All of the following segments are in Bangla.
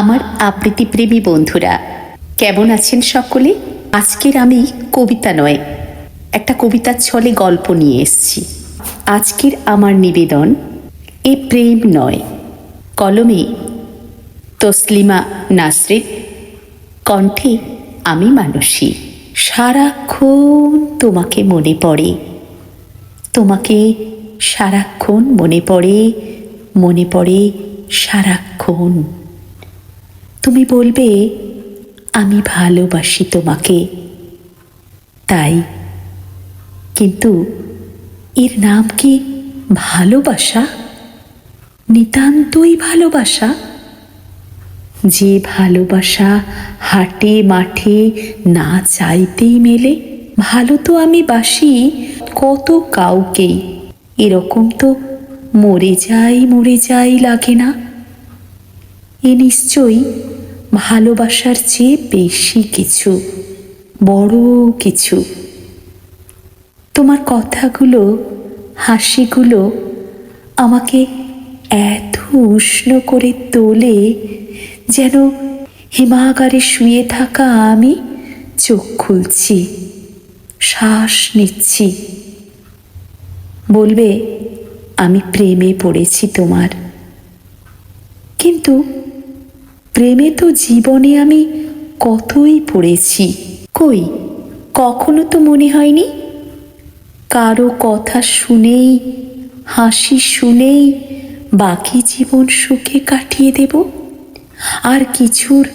আমার আবৃত্তিপ্রেমী বন্ধুরা, কেমন আছেন সকলে? আজকের আমি কবিতা নয়, একটা কবিতার ছলে গল্প নিয়ে এসেছি। আজকের আমার নিবেদন, এ প্রেম নয়। কলমে, তসলিমা নাসরিন, কণ্ঠে আমি মানসী। সারাক্ষণ তোমাকে মনে পড়ে, তোমাকে সারাক্ষণ মনে পড়ে মনে পড়ে সারাক্ষণ। তুমি বলবে, আমি ভালোবাসি তোমাকে। তাই, কিন্তু এর নাম কি ভালোবাসা? নিতান্তই ভালোবাসা? যে ভালোবাসা হাটে, মাঠে, না চাইতেই মেলে, ভালো তো আমি বাসি কত কাউকেই। এরকম তো মরে যাই মরে যাই লাগে না। এ নিশ্চয়ই ভালোবাসার চেয়ে বেশি কিছু, বড় কিছু। তোমার কথাগুলো, হাসিগুলো আমাকে এত উষ্ণ করে তোলে যেন হিমাগারে শুয়ে থাকা আমি চোখ খুলছি, শ্বাস নিচ্ছি। বলবে, আমি প্রেমে পড়েছি তোমার। কিন্তু প্রেমে তো জীবনে আমি কতই পড়েছি। কই, কখনো তো মনে হয়নি? কারও কথা শুনেই, হাসি শুনেই বাকি জীবন সুখে কাটিয়ে দেব। আর কিছুর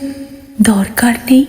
দরকার নেই।